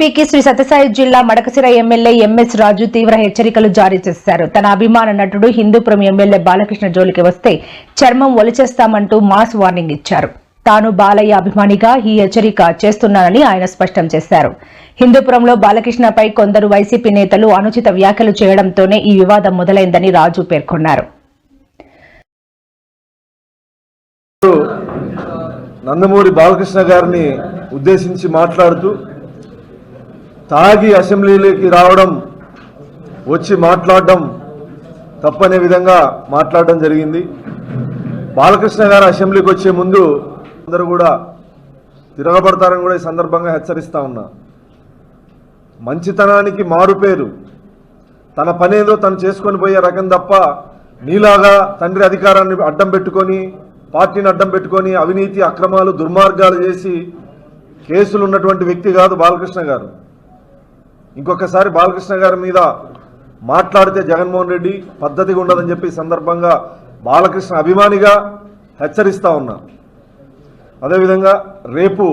పీకి శ్రీ సత్యసాయి జిల్లా Madakasira MLA MS రాజు తీవ్ర హెచ్చరికలు జారీ చేశారు. తన అభిమాన నటుడు హిందూపురం ఎమ్మెల్యే బాలకృష్ణ జోలికి వస్తే చర్మం ఒలిచేస్తామంటూ మాస్ వార్నింగ్ ఇచ్చారు. తాను బాలయ్య అభిమానిగా ఈ హెచ్చరిక చేస్తున్నానని ఆయన స్పష్టం చేశారు. హిందూపురంలో బాలకృష్ణపై కొందరు వైసీపీ నేతలు అనుచిత వ్యాఖ్యలు చేయడంతోనే ఈ వివాదం మొదలైందని రాజు పేర్కొన్నారు. నందమూరి బాలకృష్ణ గారిని ఉద్దేశించి మాట్లాడుతూ తాగి అసెంబ్లీలోకి రావడం వచ్చి మాట్లాడడం తప్పనే విధంగా మాట్లాడడం జరిగింది. బాలకృష్ణ గారు అసెంబ్లీకి వచ్చే ముందు అందరూ కూడా తిరగబడతారని కూడా ఈ సందర్భంగా హెచ్చరిస్తా ఉన్నా. మంచితనానికి మారుపేరు తన పనేదో తను చేసుకొని పోయే రకం తప్ప నీలాగా తండ్రి అధికారాన్ని అడ్డం పెట్టుకొని పార్టీని అడ్డం పెట్టుకొని అవినీతి అక్రమాలు దుర్మార్గాలు చేసి కేసులు ఉన్నటువంటి వ్యక్తి కాదు బాలకృష్ణ గారు. ఇంకొకసారి బాలకృష్ణ గారి మీద మాట్లాడితే జగన్మోహన్ రెడ్డి పద్ధతిగా ఉండదని చెప్పి సందర్భంగా బాలకృష్ణ అభిమానిగా హెచ్చరిస్తా ఉన్నా. అదేవిధంగా రేపు